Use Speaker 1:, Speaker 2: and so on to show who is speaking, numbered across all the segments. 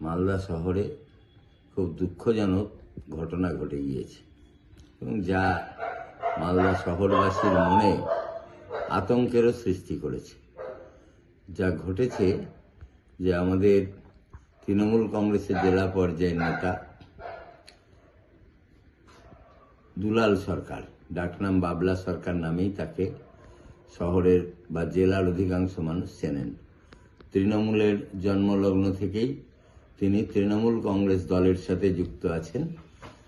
Speaker 1: মালদা শহরে খুব দুঃখজনক ঘটনা ঘটে গিয়েছে। এবং যা মালদা শহরবাসীর মনে আতঙ্কেরও সৃষ্টি করেছে। যা ঘটেছে যে আমাদের তৃণমূল কংগ্রেসের জেলা পর্যায়ের নেতা দুলাল সরকার ডাকনাম বাবলা সরকার নামেই তাকে শহরের বা জেলার অধিকাংশ মানুষ চেনেন। তৃণমূলের জন্মলগ্ন থেকেই তিনি তৃণমূল কংগ্রেস দলের সাথে যুক্ত আছেন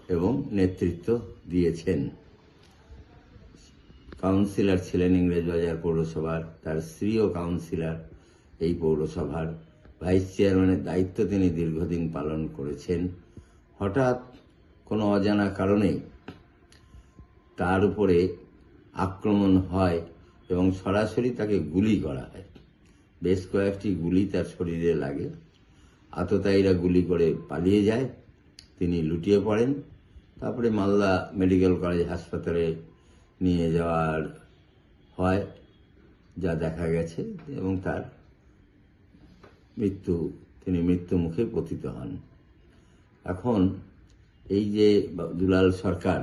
Speaker 1: এবং নেতৃত্ব দিয়েছেন। কাউন্সিলর ছিলেন ইংরেজবাজার পৌরসভার, তার স্ত্রীও কাউন্সিলর এই পৌরসভার। ভাইস চেয়ারম্যানের দায়িত্ব তিনি দীর্ঘদিন পালন করেছেন। হঠাৎ কোনো অজানা কারণে তার উপরে আক্রমণ হয় এবং সরাসরি তাকে গুলি করা হয়। বেশ কয়েকটি গুলি তার শরীরে লাগে। আততায়ীরা গুলি করে পালিয়ে যায়। তিনি লুটিয়ে পড়েন। তারপরে মালদা মেডিকেল কলেজ হাসপাতালে নিয়ে যাওয়ার হয়, যা দেখা গেছে এবং তার মৃত্যু, তিনি মৃত্যু মুখে পতিত হন। এখন এই যে দুলাল সরকার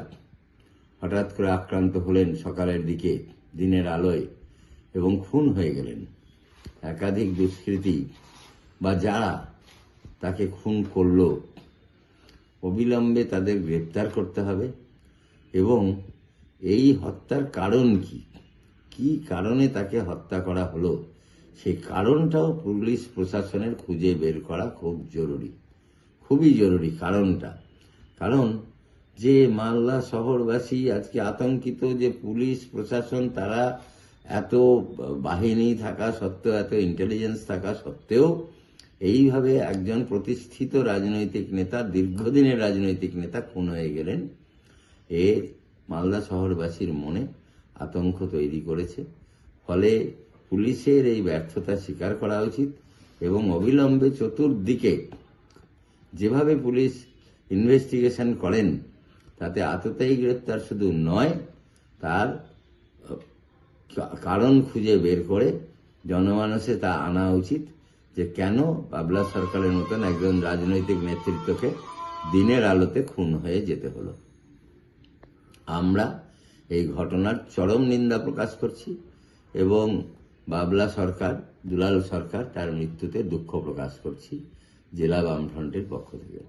Speaker 1: হঠাৎ করে আক্রান্ত হলেন সকালের দিকে, দিনের আলোয়, এবং খুন হয়ে গেলেন। একাধিক দুষ্কৃতী বা যারা তাকে খুন করল। অবিলম্বে তাদের গ্রেপ্তার করতে হবে এবং এই হত্যার কারণ কি? কি কারণে তাকে হত্যা করা হলো? সেই কারণটাও পুলিশ প্রশাসনের খুঁজে বের করা খুব জরুরি, খুবই জরুরি কারণটা। কারণ যে মালদা শহরবাসী আজকে আতঙ্কিত যে পুলিশ, প্রশাসন, তারা এত বাহিনী থাকা সত্ত্বেও, এত ইন্টেলিজেন্স থাকা সত্ত্বেও এইভাবে একজন প্রতিষ্ঠিত রাজনৈতিক নেতা, দীর্ঘদিনের রাজনৈতিক নেতা খুন হয়ে গেলেন। এ মালদা শহরবাসীর মনে আতঙ্ক তৈরি করেছে। ফলে পুলিশের এই ব্যর্থতা স্বীকার করা উচিত এবং অবিলম্বে চতুর্দিকে যেভাবে পুলিশ ইনভেস্টিগেশন করেন, তাতে আততায়ী গ্রেপ্তার শুধু নয়, তার কারণ খুঁজে বের করে জনমানসে তা আনা উচিত। যে কেন বাবলা সরকারের মতন একজন রাজনৈতিক নেতৃত্বকে দিনের আলোতে খুন হয়ে যেতে হলো? আমরা এই ঘটনার চরম নিন্দা প্রকাশ করছি এবং বাবলা সরকার, দুলাল সরকার তার মৃত্যুতে দুঃখ প্রকাশ করছি জেলা বামফ্রন্টের পক্ষ থেকে।